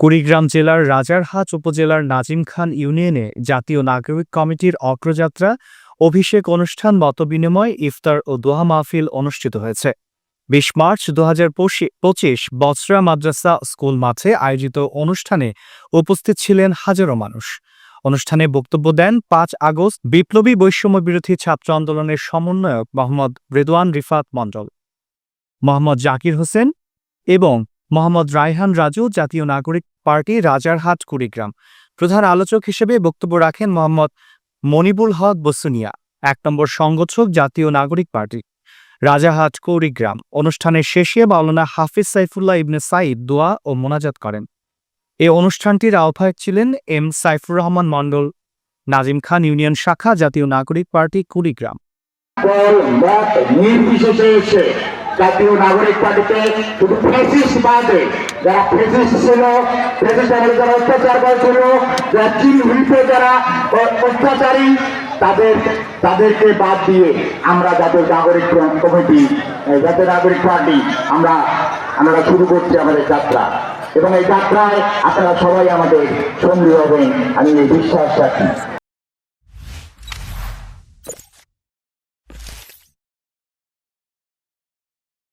কুড়িগ্রাম জেলার রাজারহাট উপজেলার নাজিম খান ইউনিয়নে জাতীয় নাগরিক কমিটির অগ্রযাত্রা, অভিষেক অনুষ্ঠান, মতবিনিময়, ইফতার ও দোহা মাহফিল অনুষ্ঠিত হয়েছে। বিশ মার্চ দু হাজার পঁচিশ বছরা মাদ্রাসা স্কুল মাঠে আয়োজিত অনুষ্ঠানে উপস্থিত ছিলেন হাজারো মানুষ। অনুষ্ঠানে বক্তব্য দেন পাঁচ আগস্ট বিপ্লবী বৈষম্য বিরোধী ছাত্র আন্দোলনের সমন্বয়ক মোহাম্মদ রেদওয়ান রিফাত মণ্ডল, মোহাম্মদ জাকির হোসেন এবং মোহাম্মদ রায়হান রাজু, জাতীয় নাগরিক পার্টি, রাজারহাট, কুড়িগ্রাম। প্রধান আলোচক হিসেবে বক্তব্য রাখেন মোহাম্মদ মনিবুল হক বসুনিয়া, এক নম্বর সংগঠক জাতীয় নাগরিক পার্টি। রাজারহাট, কুড়িগ্রাম। অনুষ্ঠানের শেষে মাওলানা হাফিজ সাইফুল্লাহ ইবনে সাইদ দোয়া ও মোনাজাত করেন। এ অনুষ্ঠানটির আহ্বায়ক ছিলেন এম সাইফুর রহমান মণ্ডল, নাজিম খান ইউনিয়ন শাখা জাতীয় নাগরিক পার্টি, কুড়িগ্রাম। নির্বিশেষে জাতীয় নাগরিক পার্টিতে শুধু ফেসিস বাদে যারা ফেসিস ছিল ফেসিস যারা অত্যাচার করেছিল, যারা হুইপে যারা অত্যাচারী, তাদের, তাদেরকে বাদ দিয়ে আমরা জাতীয় নাগরিক কমিটি জাতীয় নাগরিক পার্টি, আমরা আমরা শুরু করছি আমাদের যাত্রা। এবং এই যাত্রায় আপনারা সবাই আমাদের সঙ্গী হবেন, আমি এই বিশ্বাস রাখি।